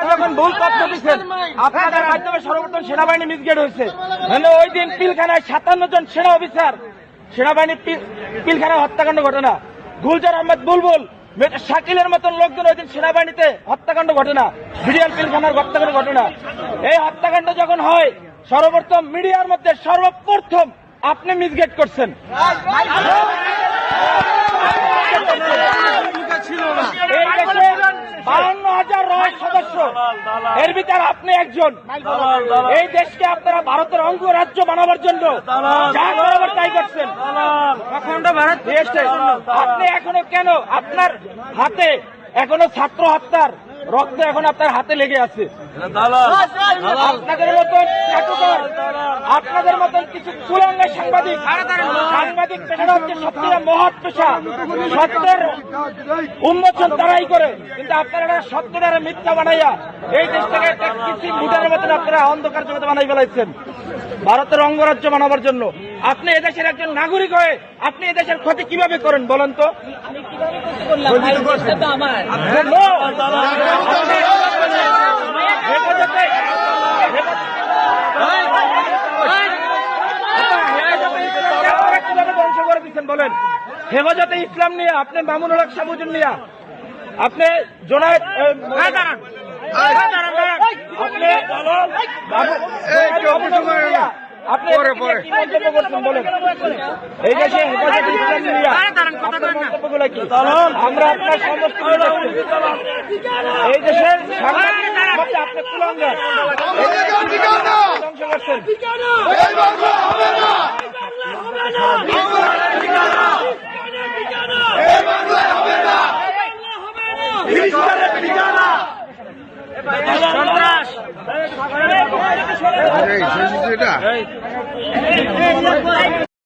আপনি যখন ভুল তথ্য দিচ্ছেন। আপনাদের মাধ্যমে সর্বপ্রথম সেনাবাহিনী মিসগেট হয়েছে। মানে ওই দিন পিলখানায় সাতান্ন জন সেনা অফিসার সেনাবাহিনী পিলখানায় হত্যাকাণ্ড ঘটে না গুলজার আহমেদ বুলবুল শাকিলের মতন লোকজন ওই দিন সেনাবাহিনীতে হত্যাকাণ্ড ঘটে না বিডিআর পিলখানার হত্যাকাণ্ড ঘটে না এই হত্যাকাণ্ড যখন হয় সর্বপ্রথম মিডিয়ার মধ্যে সর্বপ্রথম আপনি মিসগেট করছেন। এই দেশে সদস্য এর ভিতর আপনি একজন। এই দেশকে আপনারা ভারতের অঙ্গ রাজ্য বানাবার জন্য যা করাবার তাই করছেন। ভারত দেশে আপনি এখনও কেন আপনার হাতে এখনও ছাত্র হত্যার রক্ত এখন আপনার হাতে লেগে আছে। আপনাদের মতন আপনাদের মতন কিছু কুলাঙ্গা সাংবাদিক সাংবাদিক পেশাটা হচ্ছে সত্যিকার মহৎ পেশা। সত্যের উন্মোচন তারাই করে। কিন্তু আপনারা এটা সত্যটারে মিথ্যা বানাইয়া এই দেশটাকে একটা কৃষি মুটার মতন আপনারা অন্ধকার জগতে বানাই ফেলাইছেন। ভারতের অঙ্গরাজ্য বানাবার জন্য আপনি এদেশের একজন নাগরিক হয়ে আপনি এদেশের ক্ষতি কীভাবে করেন বলেন তো ধ্বংস করে দিচ্ছেন বলেন হেফাজতে ইসলাম নিয়ে আপনি মামুনুল হক সাবুজুন নিয়ে আপনি জোনায়েদ আপনি কি মন্তব্য এই দেশে আপনার আমরা আপনার সমস্ত এই দেশের সাংবাদিক মধ্যে আপনি কুলাঙ্গার ধ্বংস করছেন সন্ত্রাস এই, শেষ এটা